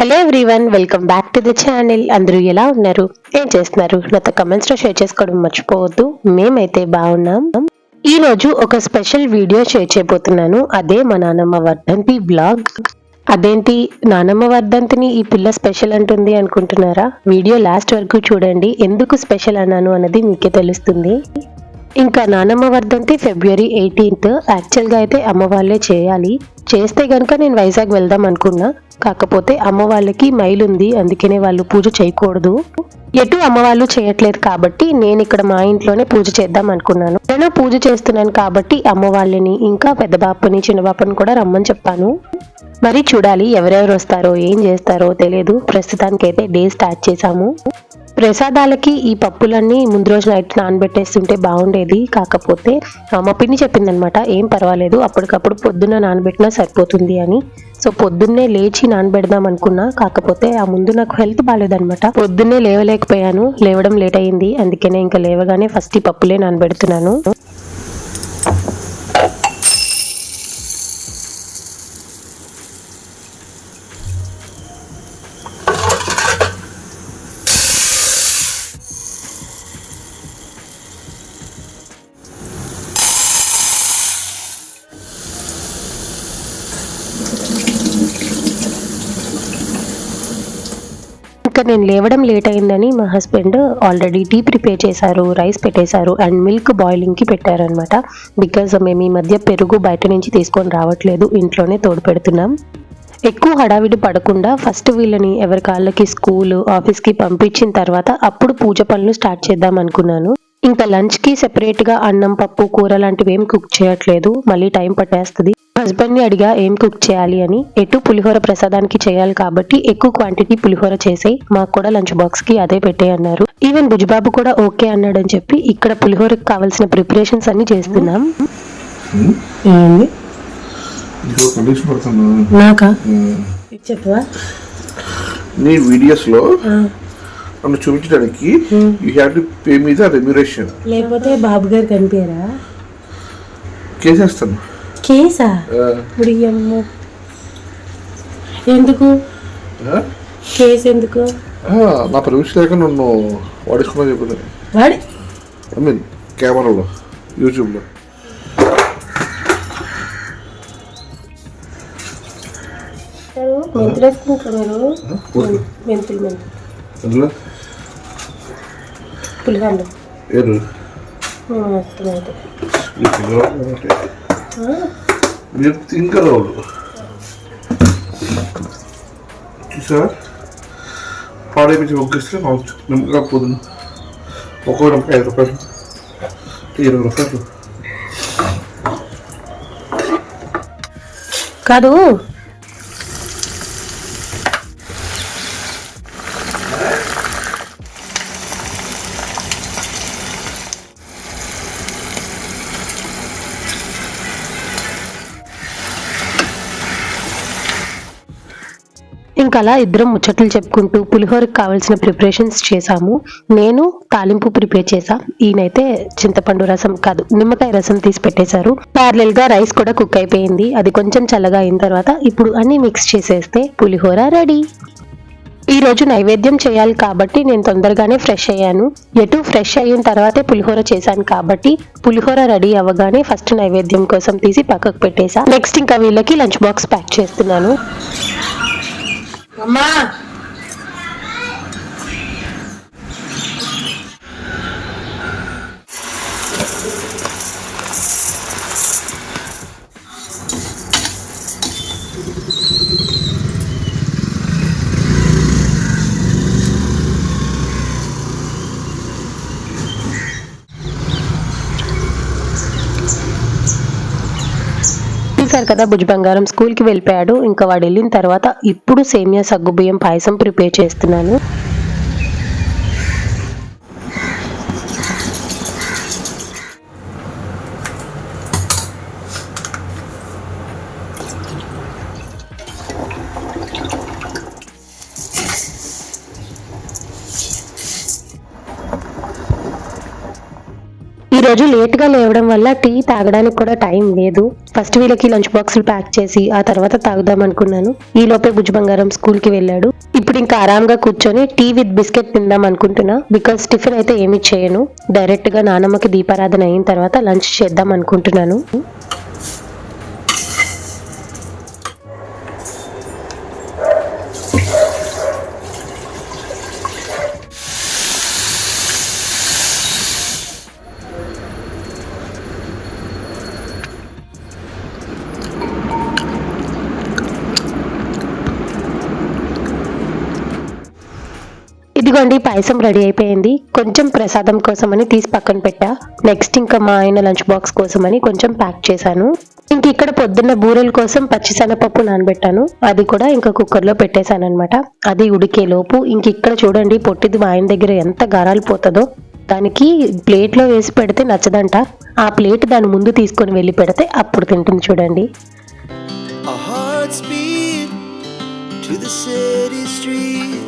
Hello everyone welcome back to the channel అందరూ ఎలా ఉన్నారు? ఏం చేస్తున్నారు? నాతో కమెంట్స్లో షేర్ చేసుకోవడం మర్చిపోవద్దు. మేమైతే బాగున్నాం. ఈ రోజు ఒక స్పెషల్ వీడియో షేర్ చేయబోతున్నాను. అదే మా నానమ్మ వర్ధంతి బ్లాగ్ అదేంటి? నానమ్మ వర్ధంతిని ఈ పిల్ల స్పెషల్ అంటుంది అనుకుంటున్నారా? వీడియో లాస్ట్ వరకు చూడండి. ఎందుకు స్పెషల్ అన్నాను అన్నది మీకే తెలుస్తుంది. ఇంకా నానమ్మ వర్ధంతి ఫిబ్రవరి ఎయిటీన్త్ యాక్చువల్గా అయితే అమ్మ వాళ్ళే చేయాలి. చేస్తే గనుక నేను వైజాగ్ వెళ్దాం అనుకున్నా. కాకపోతే అమ్మ వాళ్ళకి మైలు ఉంది. అందుకనే వాళ్ళు పూజ చేయకూడదు. ఎటు అమ్మ వాళ్ళు చేయట్లేదు కాబట్టి నేను ఇక్కడ మా ఇంట్లోనే పూజ చేద్దాం అనుకున్నాను. నేను పూజ చేస్తున్నాను కాబట్టి అమ్మ వాళ్ళని ఇంకా పెద్ద బాపుని చిన్న బాపని కూడా రమ్మని చెప్పాను. మరి చూడాలి ఎవరెవరు వస్తారో ఏం చేస్తారో తెలియదు ప్రస్తుతానికైతే డే స్టార్ట్ చేశాము. ప్రసాదాలకి ఈ పప్పులన్నీ ముందు రోజు నైట్ నానబెట్టేస్తుంటే బాగుండేది. కాకపోతే మా పిన్ని చెప్పిందనమాట ఏం పర్వాలేదు అప్పటికప్పుడు పొద్దున్న నానబెట్టినా సరిపోతుంది అని. సో పొద్దున్నే లేచి నానబెడదాం అనుకున్నా. కాకపోతే ఆ ముందు నాకు హెల్త్ బాగాలేదనమాట పొద్దున్నే లేవలేకపోయాను. లేవడం లేట్ అయింది అందుకనే ఇంకా లేవగానే ఫస్ట్ ఈ పప్పులే నానబెడుతున్నాను. ఇంకా నేను లేవడం లేట్ అయిందని మా హస్బెండ్ ఆల్రెడీ టీ ప్రిపేర్ చేశారు రైస్ పెట్టేశారు అండ్ మిల్క్ బాయిలింగ్కి పెట్టారనమాట బికాజ్ మేము ఈ మధ్య పెరుగు బయట నుంచి తీసుకొని రావట్లేదు ఇంట్లోనే తోడు పెడుతున్నాం. ఎక్కువ హడావిడి పడకుండా ఫస్ట్ వీళ్ళని ఎవరి కాళ్ళకి స్కూల్ ఆఫీస్కి పంపించిన తర్వాత అప్పుడు పూజ పనులు స్టార్ట్ చేద్దాం అనుకున్నాను. ఇంకా లంచ్కి సెపరేట్గా అన్నం పప్పు కూర లాంటివి ఏం కుక్ చేయట్లేదు మళ్ళీ టైం పట్టేస్తుంది. హస్బెండ్ని అడిగా ఏం కుక్ చేయాలి? అని. ఎటు? పులిహోర ప్రసాదానికి చేయాలి కాబట్టి ఎక్కువ క్వాంటిటీ పులిహోర చేసేయి. మాకు కూడా లంచ్ బాక్స్కి అదే పెట్టే అన్నారు. ఈవెన్ బుజ్బాబు కూడా ఓకే అన్నాడని చెప్పి ఇక్కడ పులిహోరకి కావాల్సిన ప్రిపరేషన్స్ అన్ని చేస్తున్నాం. నాకా? చెప్పవా? నీ వీడియోస్లో నన్ను చూపించడానికి యూ హ్యావ్ టు పే మీద రెమ్యురేషన్ లేకపోతే బాబు గారు కనిపించారా కేసేస్తాను కేసా ఉడియమ్మ ఎందుకు? కేసు ఎందుకు? నా పర్మిషన్ లేక నన్ను వాడేసుకున్నా చెప్పింది వాడి. ఐ మీన్ కెమెరాలో యూట్యూబ్లో. మెంతులు వేసుకుంటున్నారు. మెంతులు మెంతులు. పులిహోర. ఏరు అర్థమైతే మీరు తింకరావులు చూసా పాడేపించి ఒక్కిస్తే నిమ్మకాయ పోదును. ఒక్కో నిమ్మకాయ ఐదు రూపాయలు. ఇరవై రూపాయలు. కాదు ఇంకా అలా ఇద్దరం ముచ్చట్లు చెప్పుకుంటూ పులిహోరకు కావాల్సిన ప్రిపరేషన్స్ చేసాము నేను తాలింపు ప్రిపేర్ చేశా. ఈయనైతే చింతపండు రసం కాదు నిమ్మకాయ రసం తీసి పెట్టేశారు. ప్యారలెల్గా రైస్ కూడా కుక్ అయిపోయింది. అది కొంచెం చల్లగా అయిన తర్వాత ఇప్పుడు అన్ని మిక్స్ చేసేస్తే పులిహోర రెడీ. ఈ రోజు నైవేద్యం చేయాలి కాబట్టి నేను తొందరగానే ఫ్రెష్ అయ్యాను. ఎటు ఫ్రెష్ అయిన తర్వాతే పులిహోర చేశాను కాబట్టి పులిహోర రెడీ అవ్వగానే ఫస్ట్ నైవేద్యం కోసం తీసి పక్కకు పెట్టేశా. నెక్స్ట్ ఇంకా వీళ్ళకి లంచ్ బాక్స్ ప్యాక్ చేస్తున్నాను. అమ్మా చూసారు కదా భుజ్ బంగారం స్కూల్కి వెళ్ళిపోయాడు. ఇంకా వాడు వెళ్ళిన తర్వాత ఇప్పుడు సేమియా సగ్గుబియ్యం పాయసం ప్రిపేర్ చేస్తున్నాను. రోజు లేట్గా లేవడం వల్ల టీ తాగడానికి కూడా టైం లేదు. ఫస్ట్ వీళ్ళకి లంచ్ బాక్సులు ప్యాక్ చేసి ఆ తర్వాత తాగుదాం అనుకున్నాను. ఈ లోపే బుజ్జి బంగారం స్కూల్కి వెళ్ళాడు. ఇప్పుడు ఇంకా ఆరాంగా కూర్చొని టీ విత్ బిస్కెట్ తిందాం అనుకుంటున్నా. బికాస్ టిఫిన్ అయితే ఏమి చేయను. డైరెక్ట్గా నానమ్మకి దీపారాధన అయిన తర్వాత లంచ్ చేద్దాం అనుకుంటున్నాను. ఇదిగోండి పాయసం రెడీ అయిపోయింది. కొంచెం ప్రసాదం కోసమని తీసి పక్కన పెట్టా. నెక్స్ట్ ఇంకా మా ఆయన లంచ్ బాక్స్ కోసమని కొంచెం ప్యాక్ చేశాను. ఇంక ఇక్కడ పొద్దున్న బూరెల కోసం పచ్చిశనగపప్పు నానబెట్టాను. అది కూడా ఇంకా కుక్కర్లో పెట్టేశాను అనమాట అది ఉడికే లోపు ఇంక ఇక్కడ చూడండి పొట్టిది మా ఆయన దగ్గర ఎంత గారాలు పోతుందో. దానికి ప్లేట్లో వేసి పెడితే నచ్చదంట. ఆ ప్లేట్ దాని ముందు తీసుకొని వెళ్ళి పెడితే అప్పుడు తింటుంది చూడండి. To the city streets.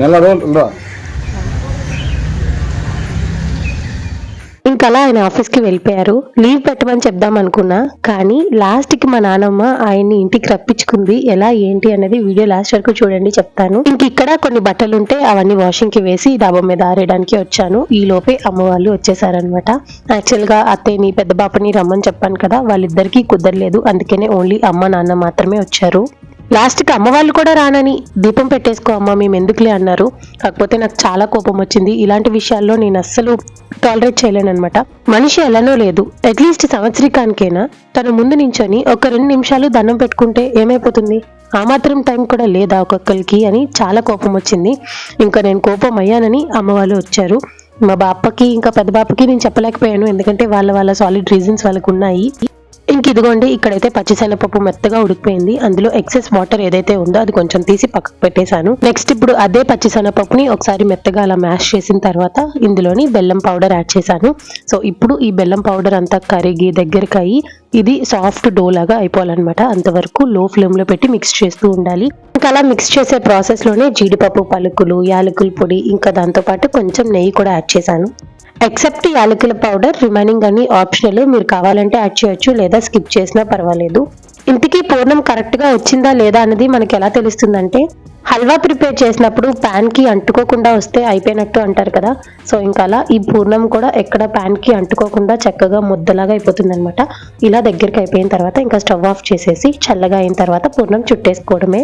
నెల రోజులు అలా ఆయన ఆఫీస్కి వెళ్ళిపోయారు. లీవ్ పెట్టమని చెప్దాం అనుకున్నా కానీ లాస్ట్కి మా నాన్నమ్మ ఆయన్ని ఇంటికి రప్పించుకుంది. ఎలా ఏంటి అనేది వీడియో లాస్ట్ వరకు చూడండి చెప్తాను. ఇంక ఇక్కడ కొన్ని బట్టలు ఉంటే అవన్నీ వాషింగ్కి వేసి డాబా మీద ఆరేయడానికి వచ్చాను. ఈ లోపే అమ్మ వాళ్ళు వచ్చేసారనమాట యాక్చువల్గా అత్తయ్యని పెద్ద బాపని రమ్మని చెప్పాను కదా వాళ్ళిద్దరికీ కుదరలేదు. అందుకనే ఓన్లీ అమ్మ నాన్న మాత్రమే వచ్చారు. లాస్ట్కి అమ్మవాళ్ళు అమ్మ వాళ్ళు కూడా రానని దీపం పెట్టేసుకో అమ్మ మేము ఎందుకులే అన్నారు. కాకపోతే నాకు చాలా కోపం వచ్చింది. ఇలాంటి విషయాల్లో నేను అస్సలు టాలరేట్ చేయలేనమాట మనిషి ఎలానో లేదు. అట్లీస్ట్ సంవత్సరికానికైనా తన ముందు నించొని ఒక రెండు నిమిషాలు దండం పెట్టుకుంటే ఏమైపోతుంది? ఆ మాత్రం టైం కూడా లేదా ఒక్కొక్కరికి అని చాలా కోపం వచ్చింది. ఇంకా నేను కోపం అయ్యానని అమ్మ వాళ్ళు వచ్చారు. మా బాపకి ఇంకా పెద్ద బాపకి నేను చెప్పలేకపోయాను. ఎందుకంటే వాళ్ళ వాళ్ళ సాలిడ్ రీజన్స్ వాళ్ళకు ఉన్నాయి. ఇంక ఇదిగోండి ఇక్కడైతే పచ్చిశనగపప్పు మెత్తగా ఉడికిపోయింది. అందులో ఎక్సెస్ వాటర్ ఏదైతే ఉందో అది కొంచెం తీసి పక్కకు పెట్టేశాను. నెక్స్ట్ ఇప్పుడు అదే పచ్చిశనగపప్పుని ఒకసారి మెత్తగా అలా మ్యాష్ చేసిన తర్వాత ఇందులోని బెల్లం పౌడర్ యాడ్ చేశాను. సో ఇప్పుడు ఈ బెల్లం పౌడర్ అంతా కరిగి దగ్గరికి అయ్యి ఇది సాఫ్ట్ డో లాగా అయిపోవాలన్నమాట. అంతవరకు లో ఫ్లేమ్లో పెట్టి మిక్స్ చేస్తూ ఉండాలి. ఇంకా అలా మిక్స్ చేసే ప్రాసెస్లోనే జీడిపప్పు పలుకులు యాలకుల పొడి ఇంకా దాంతో పాటు కొంచెం నెయ్యి కూడా యాడ్ చేశాను. ఎక్సెప్ట్ యాలకుల పౌడర్ రిమైనింగ్ అన్ని ఆప్షనల్ మీరు కావాలంటే యాడ్ చేయొచ్చు లేదా స్కిప్ చేసినా పర్వాలేదు. ఇంతకీ పూర్ణం కరెక్ట్గా వచ్చిందా లేదా అన్నది మనకి ఎలా తెలుస్తుందంటే హల్వా ప్రిపేర్ చేసినప్పుడు ప్యాన్కి అంటుకోకుండా వస్తే అయిపోయినట్టు అంటారు కదా. సో ఇంకా అలా ఈ పూర్ణం కూడా ఎక్కడ ప్యాన్కి అంటుకోకుండా చక్కగా ముద్దలాగా అయిపోతుంది అనమాట ఇలా దగ్గరికి అయిపోయిన తర్వాత ఇంకా స్టవ్ ఆఫ్ చేసేసి చల్లగా అయిన తర్వాత పూర్ణం చుట్టేసుకోవడమే.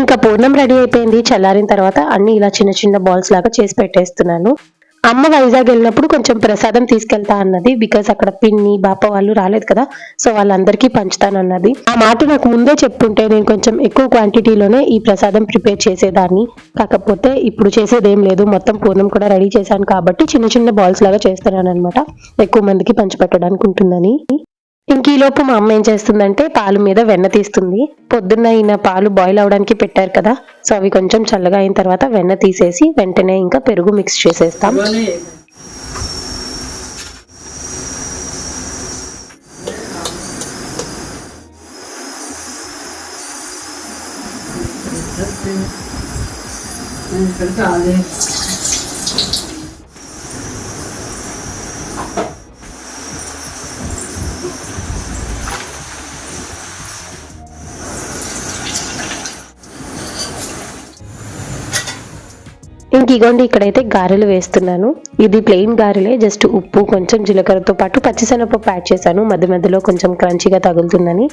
ఇంకా పూర్ణం రెడీ అయిపోయింది. చల్లారిన తర్వాత అన్ని ఇలా చిన్న చిన్న బాల్స్ లాగా చేసి పెట్టేస్తున్నాను. అమ్మ వైజాగ్ వెళ్ళినప్పుడు కొంచెం ప్రసాదం తీసుకెళ్తా అన్నది. బికాస్ అక్కడ పిన్ని బాప వాళ్ళు రాలేదు కదా. సో వాళ్ళందరికీ పంచుతానన్నది ఆ మాట నాకు ముందే చెప్పుంటే నేను కొంచెం ఎక్కువ క్వాంటిటీలోనే ఈ ప్రసాదం ప్రిపేర్ చేసేదాన్ని. కాకపోతే ఇప్పుడు చేసేదేం లేదు. మొత్తం పూర్ణం కూడా రెడీ చేశాను కాబట్టి చిన్న చిన్న బాల్స్ లాగా చేస్తున్నాను అనమాట ఎక్కువ మందికి పంచిపెట్టడానికి ఉంటుందని ఇంకీలోపు మా అమ్మ ఏం చేస్తుందంటే పాలు మీద వెన్న తీస్తుంది. పొద్దున్న ఈయన పాలు బాయిల్ అవడానికి పెట్టారు కదా సో అవి కొంచెం చల్లగా అయిన తర్వాత వెన్న తీసేసి వెంటనే ఇంకా పెరుగు మిక్స్ చేసేస్తాం. ఇంక ఇగోండి ఇక్కడైతే గారెలు వేస్తున్నాను. ఇది ప్లెయిన్ గారెలే జస్ట్ ఉప్పు కొంచెం జీలకర్రతో పాటు పచ్చిశనగపప్పు యాడ్ చేశాను. మధ్య మధ్యలో కొంచెం క్రంచీగా తగులుతుందని.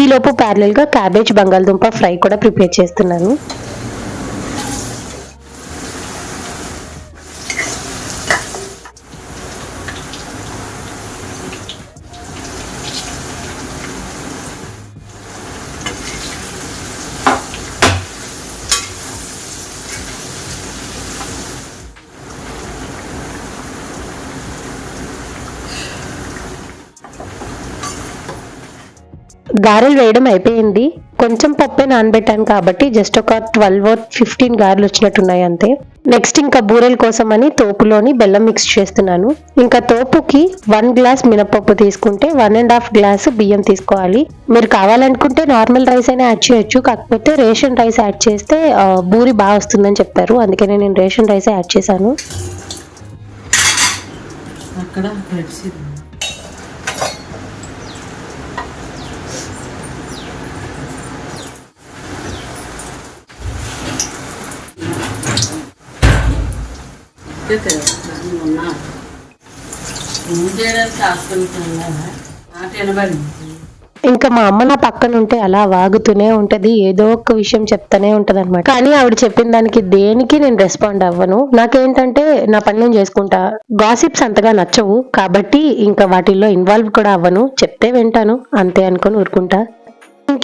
ఈ లోపు క్యాబేజ్ బంగాళదుంప ఫ్రై కూడా ప్రిపేర్ చేస్తున్నాను. గారెలు వేయడం అయిపోయింది. కొంచెం పప్పే నానబెట్టాను కాబట్టి జస్ట్ ఒక ట్వెల్వ్ ఫిఫ్టీన్ గారెలు వచ్చినట్టున్నాయి అంతే. నెక్స్ట్ ఇంకా బూరెల కోసం అని తోపులోని బెల్లం మిక్స్ చేస్తున్నాను. ఇంకా తోపుకి వన్ గ్లాస్ మినపప్పు తీసుకుంటే వన్ అండ్ హాఫ్ గ్లాస్ బియ్యం తీసుకోవాలి. మీరు కావాలనుకుంటే నార్మల్ రైస్ అయినా యాడ్ చేయొచ్చు. కాకపోతే రేషన్ రైస్ యాడ్ చేస్తే బూరి బాగా వస్తుందని చెప్పారు. అందుకనే నేను రేషన్ రైస్ యాడ్ చేశాను. అక్కడ ఉన్నా చేయడానికి వినబడింది ఇంకా మా అమ్మ నా పక్కన ఉంటే అలా వాగుతూనే ఉంటది ఏదో ఒక విషయం చెప్తానే ఉంటది అనమాట కానీ ఆవిడ చెప్పిన దానికి దేనికి నేను రెస్పాండ్ అవ్వను. నాకేంటంటే నా పని నేను చేసుకుంటా. గాసిప్స్ అంతగా నచ్చవు. కాబట్టి ఇంకా వాటిల్లో ఇన్వాల్వ్ కూడా అవ్వను. చెప్తే వింటాను. అంతే అనుకొని ఊరుకుంటా.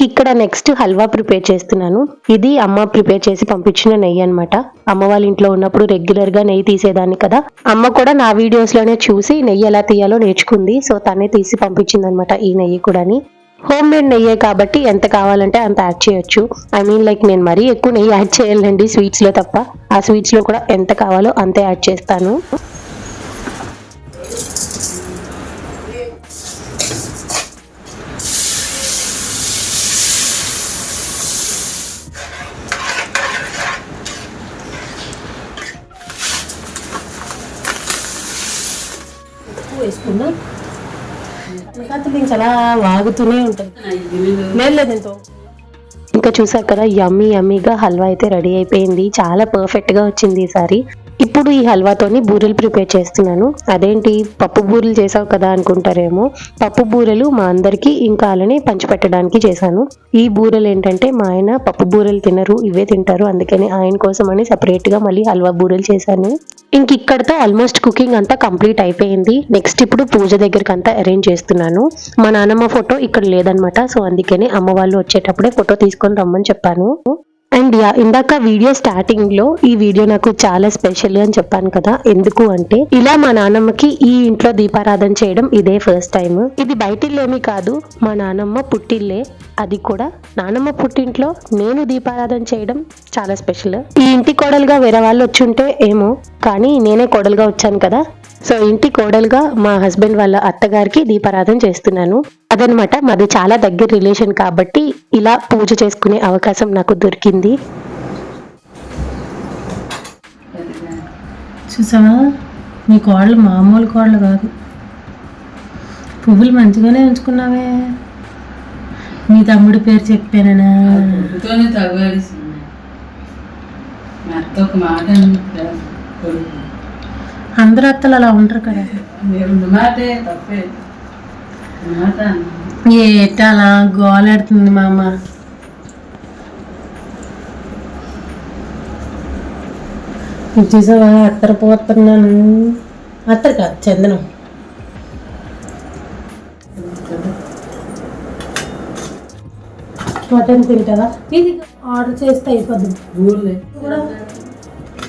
ఇక్కడ నెక్స్ట్ హల్వా ప్రిపేర్ చేస్తున్నాను. ఇది అమ్మ ప్రిపేర్ చేసి పంపించిన నెయ్యి అనమాట అమ్మ వాళ్ళ ఇంట్లో ఉన్నప్పుడు రెగ్యులర్గా నెయ్యి తీసేదాన్ని కదా. అమ్మ కూడా నా వీడియోస్లోనే చూసి నెయ్యి ఎలా తీయాలో నేర్చుకుంది. సో తనే తీసి పంపించింది అనమాట ఈ నెయ్యి కూడాని. హోమ్ మేడ్ నెయ్యే కాబట్టి ఎంత కావాలంటే అంత యాడ్ చేయొచ్చు. ఐ మీన్ లైక్ నేను మరీ ఎక్కువ నెయ్యి యాడ్ చేయాలండి స్వీట్స్లో తప్ప. ఆ స్వీట్స్లో కూడా ఎంత కావాలో అంతే యాడ్ చేస్తాను. వేసుకున్నా అలా వాగుతూనే ఉంటుంది ఇంకా చూసారు కదా యమ్మీ యమ్మీగా హల్వా అయితే రెడీ అయిపోయింది. చాలా పర్ఫెక్ట్గా వచ్చింది ఈసారి ఇప్పుడు ఈ హల్వాతోని బూరెలు ప్రిపేర్ చేస్తున్నాను. అదేంటి? పప్పు బూరెలు చేసావు కదా అనుకుంటారేమో. పప్పు బూరెలు మా అందరికి ఇంకా అలానే పంచిపెట్టడానికి చేశాను. ఈ బూరెలు ఏంటంటే మా ఆయన పప్పు బూరెలు తినరు ఇవే తింటారు. అందుకని ఆయన కోసం అని సపరేట్గా మళ్ళీ హల్వా బూరెలు చేశాను. ఇంక ఇక్కడతో ఆల్మోస్ట్ కుకింగ్ అంతా కంప్లీట్ అయిపోయింది. నెక్స్ట్ ఇప్పుడు పూజ దగ్గరికి అంతా అరేంజ్ చేస్తున్నాను. మా నాన్నమ్మ ఫోటో ఇక్కడ లేదనమాట. సో అందుకని అమ్మ వాళ్ళు వచ్చేటప్పుడే ఫోటో తీసుకొని రమ్మని చెప్పాను. అండ్ యా ఇందాక వీడియో స్టార్టింగ్లో ఈ వీడియో నాకు చాలా స్పెషల్ అని చెప్పాను కదా. ఎందుకు అంటే ఇలా మా నాన్నమ్మకి ఈ ఇంట్లో దీపారాధన చేయడం ఇదే ఫస్ట్ టైం ఇది బయటిల్లేమీ కాదు మా నాన్నమ్మ పుట్టిల్లే. అది కూడా నానమ్మ పుట్టింట్లో నేను దీపారాధన చేయడం చాలా స్పెషల్ ఈ ఇంటి కోడలుగా వేరే వాళ్ళు వచ్చుంటే ఏమో కానీ నేనే కోడలుగా వచ్చాను కదా. సో ఇంటి కోడలుగా మా హస్బెండ్ వాళ్ళ అత్తగారికి దీపారాధన చేస్తున్నాను. అదనమాట మాది చాలా దగ్గర రిలేషన్ కాబట్టి ఇలా పూజ చేసుకునే అవకాశం నాకు దొరికింది. చూసావా? నీ కోళ్ళు మామూలు కోళ్ళు కాదు. పువ్వులు మంచిగానే ఉంచుకున్నావే. మీ తమ్ముడి పేరు చెప్పానా మా మాట. అందరు అత్తలు అలా ఉంటారు కదా. ఏట అలా గోలాడుతుంది మా అమ్మ చూసావా అత్తర పోతున్నాను. అత్తరు కాదు చందనం. మటన్ తింటావా? ఇది ఆర్డర్ చేస్తే అయిపోద్ది.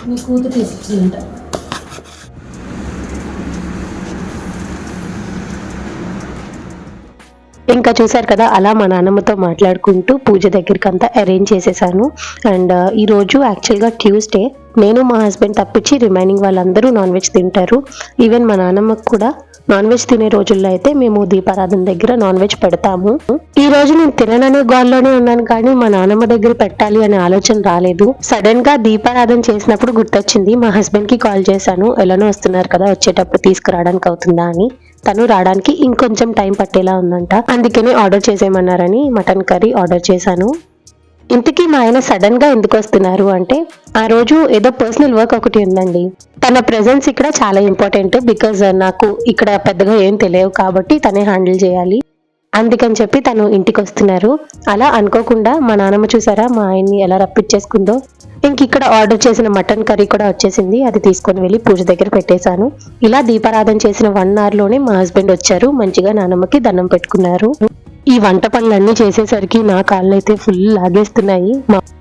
నీ కూతురు తీసిచ్చిందంట ఇంకా చూసారు కదా అలా మా నాన్నమ్మతో మాట్లాడుకుంటూ పూజ దగ్గరికి అంతా అరేంజ్ చేసేసాను అండ్ ఈరోజు యాక్చువల్గా ట్యూస్డే నేను మా హస్బెండ్ తప్పించి రిమైనింగ్ వాళ్ళందరూ నాన్ వెజ్ తింటారు. ఈవెన్ మా నాన్నమ్మకు కూడా నాన్ వెజ్ తినే రోజుల్లో అయితే మేము దీపారాధన దగ్గర నాన్ వెజ్ పెడతాము. ఈ రోజు నేను తినననే గోల్లోనే ఉన్నాను కానీ మా నాన్నమ్మ దగ్గర పెట్టాలి అనే ఆలోచన రాలేదు. సడన్గా దీపారాధన చేసినప్పుడు గుర్తొచ్చింది మా హస్బెండ్కి కాల్ చేశాను. ఎలానో వస్తున్నారు కదా వచ్చేటప్పుడు తీసుకురావడానికి అవుతుందా అని. తను రావడానికి ఇంకొంచెం టైం పట్టేలా ఉందంట. అందుకనే ఆర్డర్ చేసేయమన్నారని మటన్ కర్రీ ఆర్డర్ చేశాను. ఇంతకీ మా ఆయన సడన్గా ఎందుకు వస్తున్నారు అంటే ఆ రోజు ఏదో పర్సనల్ వర్క్ ఒకటి ఉందండి. తన ప్రెజెన్స్ ఇక్కడ చాలా ఇంపార్టెంట్ బికాజ్ నాకు ఇక్కడ పెద్దగా ఏం తెలియవు కాబట్టి తనే హ్యాండిల్ చేయాలి. అందుకని చెప్పి తను ఇంటికి వస్తున్నారు. అలా అనుకోకుండా మా నాన్నమ్మ చూసారా మా ఆయన్ని ఎలా రప్పించేసుకుందో ఇంక ఇక్కడ ఆర్డర్ చేసిన మటన్ కర్రీ కూడా వచ్చేసింది. అది తీసుకొని వెళ్ళి పూజ దగ్గర పెట్టేశాను. ఇలా దీపారాధన చేసిన వన్ అవర్లోనే మా హస్బెండ్ వచ్చారు. మంచిగా నానమ్మకి దండం పెట్టుకున్నారు. ఈ వంట పనులన్నీ చేసేసరికి నా కాళ్ళు అయితే ఫుల్ లాగేస్తున్నాయి.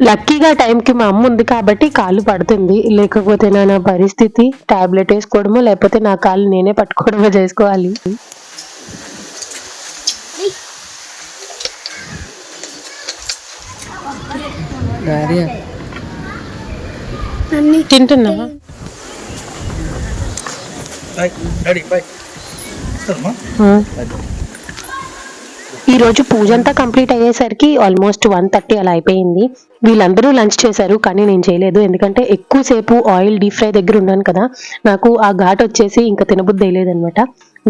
లక్కీగా టైంకి మా అమ్మ ఉంది కాబట్టి కాళ్ళు పడుతుంది. లేకపోతే నా నా పరిస్థితి. టాబ్లెట్ వేసుకోవడమో లేకపోతే నా కాళ్ళు నేనే పట్టుకోవడమో చేసుకోవాలి. తింటున్నావా? ఈ రోజు పూజ అంతా కంప్లీట్ అయ్యేసరికి ఆల్మోస్ట్ వన్ థర్టీ అలా అయిపోయింది. వీళ్ళందరూ లంచ్ చేశారు కానీ నేను చేయలేదు. ఎందుకంటే ఎక్కువసేపు ఆయిల్ డీప్ ఫ్రై దగ్గర ఉన్నాను కదా. నాకు ఆ ఘాట్ వచ్చేసి ఇంకా తినబుద్ధి అనమాట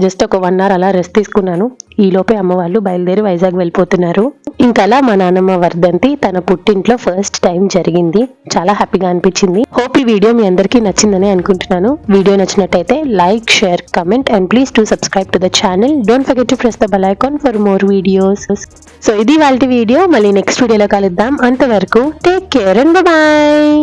జస్ట్ ఒక వన్ అవర్ అలా రెస్ట్ తీసుకున్నాను. ఈలోపే అమ్మవాళ్ళు బయలుదేరి వైజాగ్ వెళ్ళిపోతున్నారు. ఇంకలా అలా మా నాన్నమ్మ వర్ధంతి తన పుట్టింట్లో ఫస్ట్ టైం జరిగింది. చాలా హ్యాపీగా అనిపించింది. హోప్ ఈ వీడియో మీ అందరికీ నచ్చిందని అనుకుంటున్నాను. వీడియో నచ్చినట్టయితే like share comment and please to subscribe to the channel. Don't forget to press the bell icon for more videos so ఇది వాళ్ళ వీడియో. మళ్ళీ నెక్స్ట్ వీడియోలో కలుద్దాం. అంతవరకు టేక్ కేర్ అండ్ బాయ్